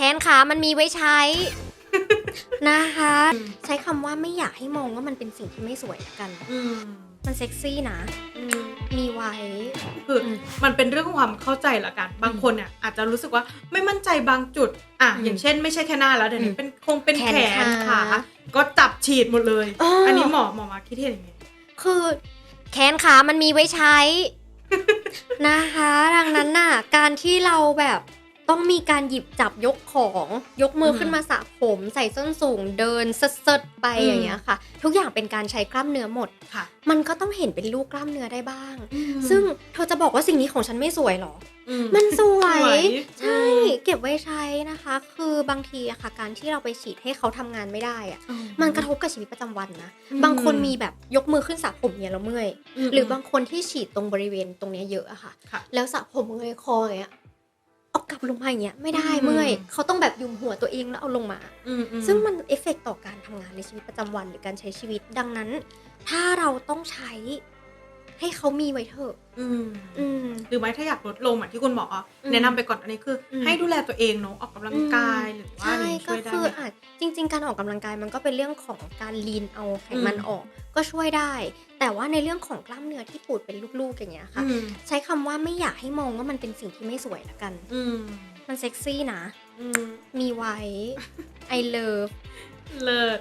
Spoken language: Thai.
แขนขามันมีไว้ใช้ นะคะอืมใช้คำว่าไม่อยากให้มองว่ามันเป็นสิ่งที่ไม่สวยละกัน อืมมันเซ็กซี่นะ อืม มีไว้ คืออมมันเป็นเรื่องของความเข้าใจละกัน บางคนเนี่ยอาจจะรู้สึกว่าไม่มั่นใจบางจุด อะ อืมอย่างเช่นไม่ใช่แค่หน้าแล้วเดี๋ยวอืนี้มเป็นคงเป็นแขแขนนขา ขาก็จับฉีดหมดเลยเอออั อันนี้หมอหมอมาคิดเห็นยังไง คือแขนขามันมีไว้ใช้ นะคะ ดังนั้นน่ะ การที่เราแบบ ต้องมีการหยิบจับยกของยกมืออมขึ้นมาสระผมใส่ส้นสูงเดินเซิดๆไปอืมอย่างเงี้ยค่ะ ทุกอย่างเป็นการใช้กล้ามเนื้อหมดค่ะ มันก็ต้องเห็นเป็นลูกกล้ามเนื้อได้บ้าง ซึ่ซึ่งงเธอจะบอกว่าสิ่งนี้ของฉันไม่สวยเหรออืมันสวยสวยใช่อืมเก็บไว้ใช้นะคะ คือบางทีอะค่ะ การที่เราไปฉีดให้เขาทำงานไม่ได้อะอืมันกระทบกับชีวิตประจำวันนะอืมบางคนมีแบบยกมือขึ้นสระผมเนี่ยแล้วเมื่อย หรือบางคนที่ฉีดตรงบริเวณตรงเนี้ยเยอะอะค่ะค่ะแล้วสระผมเงยคออย่างเงี้ย เอากลับลงมาอย่างเงี้ยไม่ได้อืมเมื่อยเขาต้องแบบยุมหัวตัวเองแล้วเอาลงมาอืมอืซึ่งมันเอฟเฟกต์ต่อการทำงานในชีวิตประจำวันหรือการใช้ชีวิต ดังนั้น ถ้าเราต้องใช้ ให้เขามีไว้เถอะอืมอืม หรือไม่ถ้าอยากลดลงเหมือนที่คุณหมออืมแนะนำไปก่อนอันนี้คืออมให้ดูแลตัวเองเนาะออกกำลังกายหรือว่าใช่อะไรช่ก็วยได้คือไหมอาจจริง ๆ การออกกำลังกายมันก็เป็นเรื่องของการลีนเอาไขมันอืมออก ก็ช่วยได้ แต่ว่าในเรื่องของกล้ามเนื้อที่ปูดเป็นลูกๆอย่างเงี้ยค่ะอืมใช้คำว่าไม่อยากให้มองว่ามันเป็นสิ่งที่ไม่สวยละกัน อืมมันเซ็กซี่นะอืมมีไว้ I love เลิศ